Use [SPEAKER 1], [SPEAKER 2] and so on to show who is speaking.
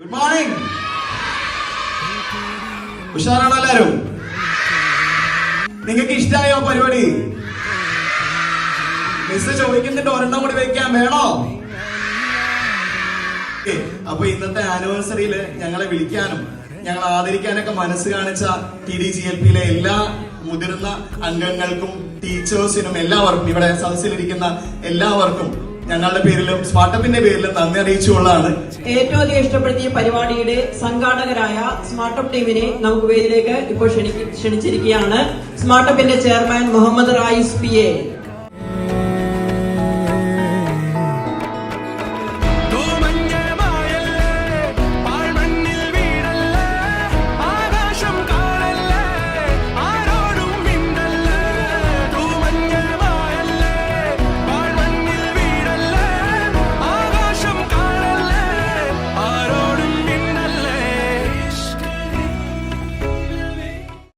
[SPEAKER 1] Good morning ഉഷാറാണോ എല്ലാരും നിങ്ങൾക്ക് ഇഷ്ടായോ പരിപാടി? മിസ് ചോദിക്കുന്നുണ്ട് ഒരെണ്ണം കൂടി വെക്കാൻ വേണോ? അപ്പൊ ഇന്നത്തെ ആനിവേഴ്സറിയിൽ ഞങ്ങളെ വിളിക്കാനും ഞങ്ങൾ ആദരിക്കാനൊക്കെ മനസ്സ് കാണിച്ച ടി ഡി ജി എൽ പിയിലെ എല്ലാ മുതിർന്ന അംഗങ്ങൾക്കും ടീച്ചേഴ്സിനും എല്ലാവർക്കും ഇവിടെ സദസ്സിലിരിക്കുന്ന എല്ലാവർക്കും ഞങ്ങളുടെ പേരിലും സ്മാർട്ടപ്പിന്റെ പേരിലും നന്ദി അറിയിച്ചുകൊള്ളാണ്.
[SPEAKER 2] ഏറ്റവും അധികം ഇഷ്ടപ്പെടുത്തിയ പരിപാടിയുടെ സംഘാടകരായ സ്മാർട്ടപ്പ് ടീമിനെ നമുക്ക് പേരിലേക്ക് ഇപ്പോൾ ക്ഷണിച്ചിരിക്കുകയാണ്. സ്മാർട്ടപ്പിന്റെ chairman Muhammad Rais P A.